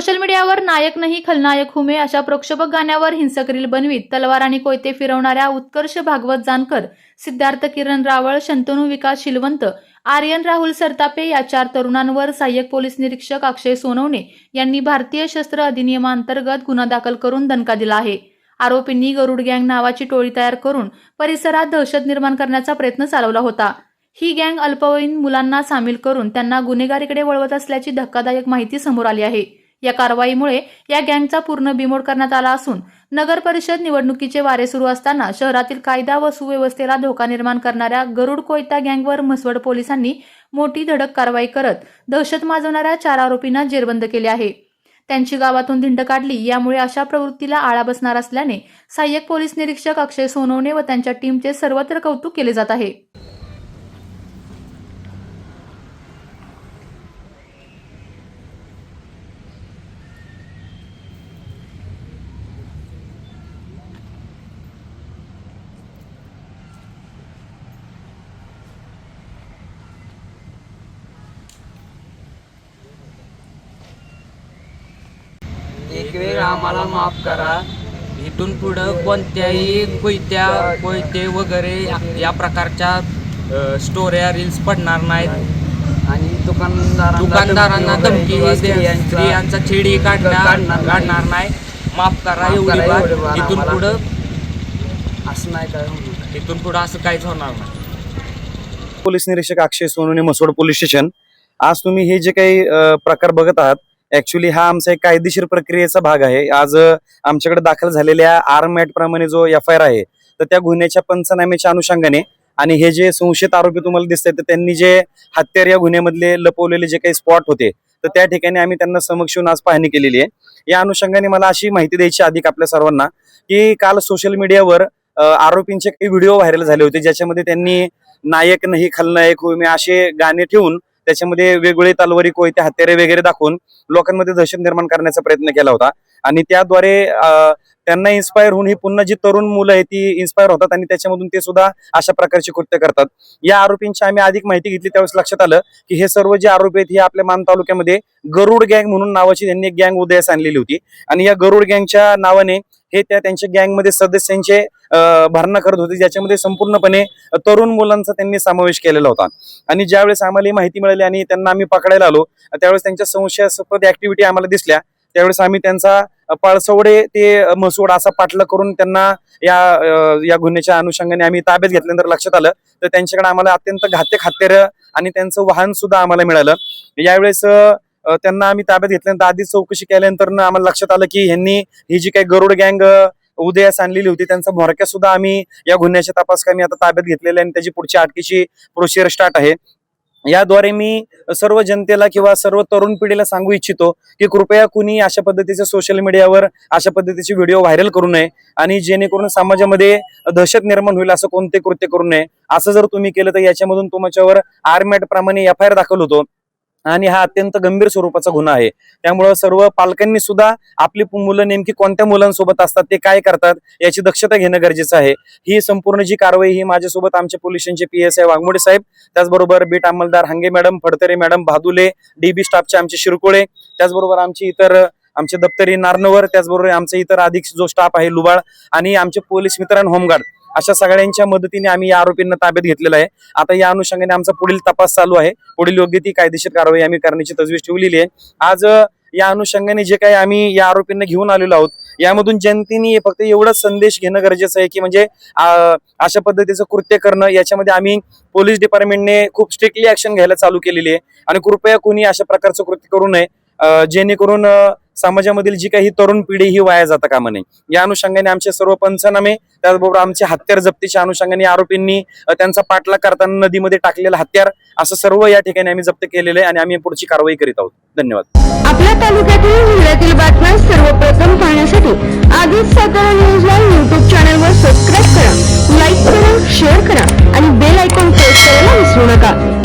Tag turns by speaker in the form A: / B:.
A: Social मीडियावर नायक नाही खलनायक हुमे अशा प्रक्षोभक गाण्यावर हिंसक रील बनवीत तलवार आणि कोयते फिरवणाऱ्या उत्कर्ष भागवत जानकर सिद्धार्थ किरण रावळ शंतनू विकास शिलवंत आर्यन राहुल सरतापे या चार तरुणांवर सहाय्यक पोलीस निरीक्षक अक्षय सोनवणे यांनी भारतीय शस्त्र अधिनियमांतर्गत गुन्हा दाखल करून दणका दिला आहे. आरोपींनी गरुड गँग नावाची टोळी तयार करून परिसरात दहशत निर्माण करण्याचा प्रयत्न चालवला होता. ही गँग अल्पवयीन मुलांना सामील करून त्यांना गुन्हेगारीकडे वळवत असल्याची धक्कादायक माहिती समोर आली आहे. या कारवाईमुळे या गँगचा पूर्ण बिमोड करण्यात आला असून नगर परिषद निवडणुकीचे वारे सुरू असताना शहरातील कायदा व सुव्यवस्थेला धोका निर्माण करणाऱ्या गरुड कोयता गँगवर म्हसवड पोलिसांनी मोठी धडक कारवाई करत दहशत माजवणाऱ्या चार आरोपींना जेरबंद केले आहे. त्यांची गावातून धिंड काढली यामुळे अशा प्रवृत्तीला आळा बसणार असल्याने सहाय्यक पोलीस निरीक्षक अक्षय सोनवणे व त्यांच्या टीमचे सर्वत्र कौतुक केले जात आहे.
B: एक आम्हाला माफ करा. इथून पुढं कोणत्याही कोयत्या कोयते वगैरे या- प्रकारच्या स्टोऱ्या रील्स पडणार नाहीत.
C: आणि दुकानदारांना
B: दुकानदारांना धमकी
C: स्त्रियांचा-
B: छेडी काढणार
C: काढणार
B: नाही. माफ करा एवढी इथून. पुढं
C: असं नाही काय.
B: इथून पुढं असं काहीच होणार नाही.
D: पोलीस निरीक्षक अक्षय सोनवणे मसोड पोलीस स्टेशन. आज तुम्ही हे जे काही प्रकार बघत आहात ऍक्च्युली हा आमचा एक कायदेशीर प्रक्रियेचा भाग आहे. आज आमच्याकडे दाखल झालेल्या आर्म ऍक्ट प्रमाणे जो एफ आय आर आहे तर त्या गुन्ह्याच्या पंचनाम्याच्या अनुषंगाने आणि हे जे संशयित आरोपी तुम्हाला दिसत तर त्यांनी जे हत्यार या गुन्ह्यामधले लपवलेले जे काही स्पॉट होते तर त्या ठिकाणी आम्ही त्यांना समक्ष येऊन आज पाहणी केलेली आहे. या अनुषंगाने मला अशी माहिती द्यायची अधिक आपल्या सर्वांना की काल सोशल मीडियावर आरोपींचे काही व्हिडिओ व्हायरल झाले होते ज्याच्यामध्ये त्यांनी नायक नाही खलनायक होई मी असे गाणे ठेवून त्याच्यामध्ये वेगवेगळे तालवारी कोयते हत्यारे वगैरे दाखवून लोकांमध्ये दहशत निर्माण करण्याचा प्रयत्न केला होता. आणि त्याद्वारे त्यांना इन्स्पायर होऊन ही पुन्हा जी तरुण मुलं आहेत ती इन्स्पायर होतात आणि त्याच्यामधून ते सुद्धा अशा प्रकारची कृत्य करतात. या आरोपींची आम्ही अधिक माहिती घेतली त्यावेळेस लक्षात आलं की हे सर्व जे आरोपी आहेत हे आपल्या मान तालुक्यामध्ये गरुड गँग म्हणून नावाची त्यांनी एक गँग उदयास आणलेली होती. आणि या गरुड गँगच्या नावाने हे त्या त्यांच्या गँगमध्ये सदस्यांचे भरणा करत होते. ज्याच्यामध्ये संपूर्णपणे तरुण मुलांचा त्यांनी समावेश केलेला होता. आणि ज्यावेळेस आम्हाला ही माहिती मिळाली आणि त्यांना आम्ही पकडायला आलो त्यावेळेस त्यांच्या संशयास्पद ऍक्टिव्हिटी आम्हाला दिसल्या. त्यावेळेस आम्ही त्यांचा पळसवडे ते म्हसवड असा पाठला करून त्यांना या या गुन्ह्याच्या अनुषंगाने आम्ही ताब्यात घेतल्यानंतर लक्षात आलं. तर त्यांच्याकडे आम्हाला अत्यंत घातक हत्यारं आणि त्यांचं वाहन सुद्धा आम्हाला मिळालं. यावेळेस त्यांना आम्ही ताब्यात घेतल्यानंतर आधीच चौकशी केल्यानंतर आम्हाला लक्षात आलं की ह्यांनी ही जी काही गरुड गँग उदयास आणलेली होती. त्यांचा भोरक्या सुद्धा आम्ही या गुन्ह्याच्या तपास आम्ही आता ताब्यात घेतलेले आणि त्याची पुढची अटकेची प्रोसिजर स्टार्ट आहे. याद्वारे मी सर्व जनतेला किंवा सर्व तरुण पिढीला सांगू इच्छितो की कृपया कुणी अशा पद्धतीचे सोशल मीडियावर अशा पद्धतीचे व्हिडिओ व्हायरल करू नये आणि जेणेकरून समाजामध्ये दहशत निर्माण होईल असं कोणते कृत्य करू नये. असं जर तुम्ही केलं तर याच्यामधून तुमच्यावर आर्मॅट प्रमाणे एफ आय आर दाखल होतो. आणि हा अत्यंत गंभीर स्वरूपाचा गुन्हा आहे. त्यामुळं सर्व पालकांनी सुद्धा आपली मुलं नेमकी कोणत्या मुलांसोबत असतात ते काय करतात याची दक्षता घेणं गरजेचं आहे. ही संपूर्ण जी कारवाई ही माझ्यासोबत आमच्या पोलिसांचे पी एस आय वाघमोडे साहेब त्याचबरोबर beat अंमलदार Hange madam Phadtare madam Bhadule DB स्टाफचे आमचे शिरकोळे त्याचबरोबर आमचे इतर आमचे दप्तरी नारनवर त्याचबरोबर आमचे इतर अधिक जो स्टाफ आहे लुबाळ आणि आमचे पोलीस मित्र होमगार्ड. अशा सगळ्यांच्या मदतीने आम्ही या आरोपींना ताब्यात घेतलेला आहे. आता या अनुषंगाने आमचा पुढील तपास चालू आहे. पुढील योग्य ती कायदेशीर कारवाई आम्ही करण्याची तजवीज ठेवलेली आहे. आज या अनुषंगाने जे काही आम्ही या आरोपींना घेऊन आलेलो आहोत यामधून जनतेने फक्त एवढाच संदेश घेणं गरजेचं आहे की म्हणजे अशा पद्धतीचं कृत्य करणं याच्यामध्ये आम्ही पोलीस डिपार्टमेंटने खूप स्ट्रिक्टली ऍक्शन घ्यायला चालू केलेली आहे. आणि कृपया कोणी अशा प्रकारचं कृत्य करू नये जेणेकरून समाजामधील जी काही तरुण पिढी ही वाया जाता कामा नये या अनुषंगाने आमचे सर्व पंचनामे त्याचबरोबर आमचे हत्यार जप्तीच्या अनुषंगाने आरोपींनी त्यांचा पाठलाग करताना नदीमध्ये टाकलेला हत्यार असं सर्व या ठिकाणी आम्ही जप्त केलेलं आहे आणि आम्ही पुढची कारवाई करीत आहोत. धन्यवाद.
E: आपल्या तालुक्यातील जिल्ह्यातील बातम्या सर्वप्रथम पाहण्यासाठी आधीच सातारा न्यूजला युट्यूब चॅनलवर सबस्क्राईब करा लाईक करा शेअर करा आणि बेल आयकॉन प्रेस करायला विसरू नका.